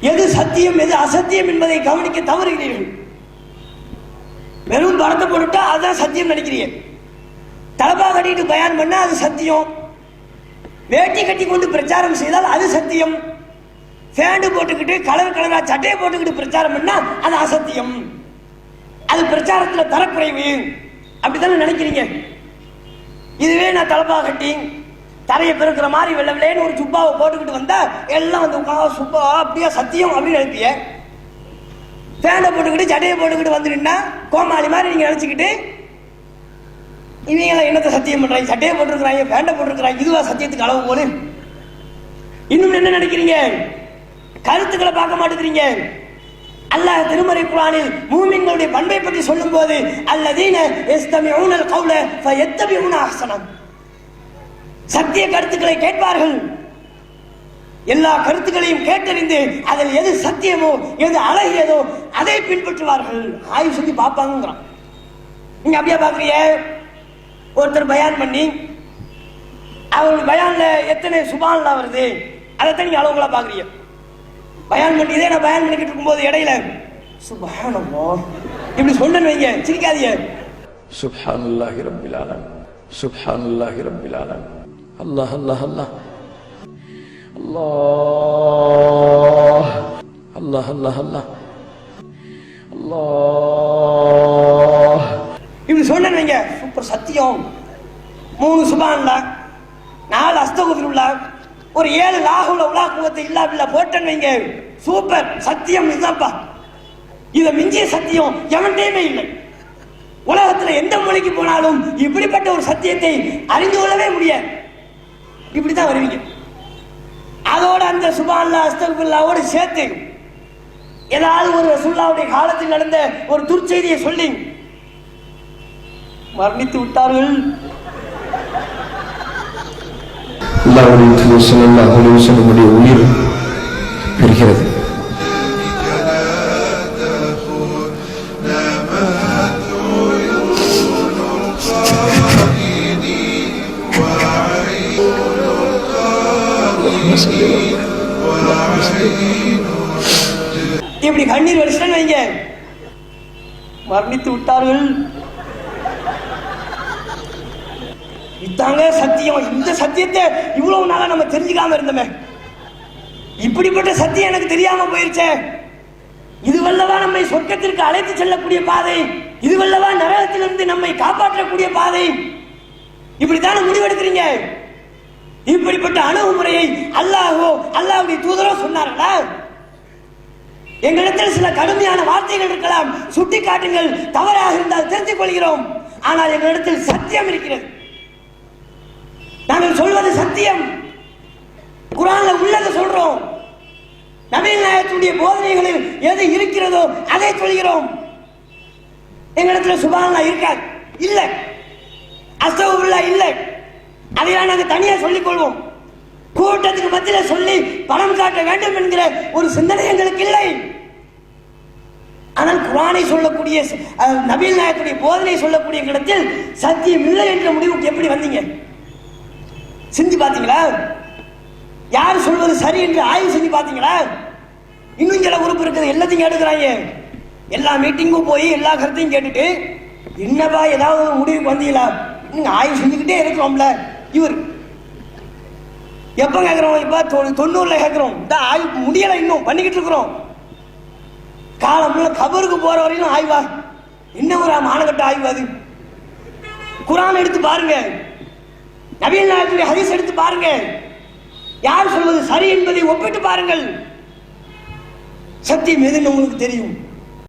எது சத்தியம் எது அசத்தியம் என்பதை கவனிக்க தவறுகிறீர்கள். வெறும் படத்தை போட்டுட்டா அதுதான் சத்தியம் நினைக்கிறீங்க தலப்பா கட்டிட்டு பயன் பண்ணா அது சத்தியம். வேட்டி கட்டி கொண்டு பிரச்சாரம் செய்தால் அது சத்தியம். ஃபேண்டு போட்டுக்கிட்டு கலர் கலரா சட்டையை போட்டுக்கிட்டு பிரச்சாரம் பண்ணா அது அசத்தியம். அது பிரச்சாரத்தில் தரக்குறைவு. அப்படித்தானே நினைக்கிறீங்க? இதுவே நான் தலப்பா கட்டி தரையை பெருக்கிற மாதிரி வெள்ள வெள்ளைன்னு ஒரு சுப்பாவை போட்டுக்கிட்டு வந்தா எல்லாம் வந்து உட்காந்து சுப்பா அப்படியே சத்தியம் அப்படின்னு நினைப்பிய பேண்டை போட்டுக்கிட்டு சட்டையை போட்டுக்கிட்டு வந்துட்டுன்னா கோமாளி மாதிரி நீங்க நினைச்சுக்கிட்டு இவங்க என்னத்தை சத்தியம் பண்றாங்க? சட்டையை போட்டிருக்கிறாங்க பேண்டை போட்டிருக்கிறாங்க இதுவா சத்தியத்துக்கு அளவு போல இன்னும் என்ன நினைக்கிறீங்க? கருத்துக்களை பார்க்க மாட்டேங்கிறீங்க. அல்லாஹ் திருமறை குரானில் மூமின்களுடைய பண்பை பற்றி சொல்லும் போது அல்லதீன எஸ்தமி ஊனல் கவுல எத்தமி ஊன ஆசனம் சத்திய கருத்துக்களை கேட்பார்கள். எல்லா கருத்துக்களையும் கேட்டறிந்து அதில் எது சத்தியமோ எது அழகியதோ அதை பின்பற்றுவார்கள். ஆய்வு செஞ்சு பார்ப்பாங்கிறான் நீங்க அப்படியே பாக்குறீங்க ஒருத்தர் பயான் பண்ணி அவருடைய பயான்ல எத்தனை சுபான்ல வருது? அதைத்தான் நீங்க அளவுகளா பாக்குறீங்க பயான் பண்ணி இதே நான் பயன் பண்ணிக்கிட்டு இருக்கும்போது இடையில சுபானமோ இப்படி சொன்னு வைங்க சிரிக்காதீங்க. சுபான் அல்லாஹி ரபிலாலம் சுபான் அல்லாஹி ரபிலாலம் அல்லாஹ் அல்லாஹ் அல்லாஹ் அல்லாஹ் அல்லாஹ் அல்லாஹ் அல்லாஹ் அல்லாஹ் இப்படி சொன்னீங்க சூப்பர் சத்தியம். மூணு சுபான்ல நாலு அஸ்தகுதிருல்லா ஒரு ஏழு லாகுல உலாக்குவத்தை இல்லா இல்ல போட்டேன்னு வைங்க. சூப்பர் சத்தியம் இதுதான்ப்பா. இதை மிஞ்சிய சத்தியம் எவன்டையுமே இல்லை. உலகத்தில் எந்த மொழிக்கு போனாலும் இப்படிப்பட்ட ஒரு சத்தியத்தை அறிந்து கொள்ளவே முடியாது. இப்படித்தான் வருவீங்க. அதோட அந்த சுபான்லா அஸ்தகுல்லாவோடு சேர்த்து ஏதாவது ஒரு ரசுல்லாவுடைய காலத்தில் நடந்த ஒரு துர்ச்செய்தியை சொல்லி மரணித்து விட்டார்கள். அல்லாஹ் தூதர் ஸல்லல்லாஹு அலைஹி உயிர் இப்படி கண்ணீர் வடிச்சுன்னு வைங்க. மரணித்து விட்டார்கள். இதாங்க சத்தியம். இந்த சத்தியத்தை இவ்வளவு நாளா நம்ம தெரிஞ்சுக்காம இருந்தோமே. இப்படிப்பட்ட சத்தியம் எனக்கு தெரியாம போயிருச்சே. இதுவல்லவா நம்மை சொர்க்கத்திற்கு அழைத்து செல்லக்கூடிய பாதை. இதுவல்லவா நரகத்திலிருந்து நம்மை காப்பாற்றக்கூடிய பாதை. இப்படித்தானே முடிவெடுக்கிறீங்க? இப்படிப்பட்ட அணுகுமுறையை அல்லாவுடைய தூதரும் தூதரோ சொன்னார்களா? எங்களிடத்தில் சில கடுமையான வார்த்தைகள் இருக்கலாம். சுட்டி காட்டுங்கள் தவறாக இருந்தால் தெரிந்து கொள்கிறோம். ஆனால் எங்களிடத்தில் சத்தியம் இருக்கிறது. நாங்கள் சொல்வது சத்தியம். குரான்ல உள்ளதை சொல்றோம். நவீன நாயகத்துடைய போதனைகளில் எது இருக்கிறதோ அதை சொல்கிறோம். எங்களிடத்துல சுபானா இருக்காது. இல்லை. அசவுல்லா இல்லை. அதையெல்லாம் நாங்கள் தனியாக சொல்லிக் கொள்வோம். கூட்டத்துக்கு மத்தியில் சொல்லி பணம் காட்ட வேண்டும் என்கிற ஒரு சிந்தனை எங்களுக்கு இல்லை. ஆனால் குரானை சொல்லக்கூடிய நபீல் நாயத்துடைய போதனை சொல்லக்கூடிய இடத்தில் சத்தியம் இல்லை என்ற முடிவுக்கு எப்படி வந்தீங்க? சிந்தி பார்த்தீங்களா? யார் சொல்வது சரி என்று ஆய்வு செஞ்சு பார்த்தீங்களா? இன்னும் சில உறுப்பு இருக்குது எல்லாத்தையும் கேட்டுக்கிறாங்க. எல்லா மீட்டிங்கும் போய் எல்லா கருத்தையும் கேட்டுட்டு என்னப்பா ஏதாவது ஒரு முடிவுக்கு வந்தீங்களா? இன்னும் ஆய்வு செஞ்சுக்கிட்டே இருக்கிறோம்ல. இவர் எப்ப கேட்கிறோம் இப்ப? தொ- தொண்ணூறுல கேட்கிறோம் இந்த ஆய்வு முடியல இன்னும். பண்ணிக்கிட்டு இருக்கிறோம். காலம் கபருக்கு போற வரையிலும் ஆய்வா என்ன ஒரு மானகட்ட ஆய்வு அது. குரான் எடுத்து பாருங்க. நவீன நாயகத்துடைய ஹதீஸ் எடுத்து பாருங்க. யார் சொல்வது சரி என்பதை ஒப்பிட்டு பாருங்கள். சத்தியம் எதுன்னு உங்களுக்கு தெரியும்.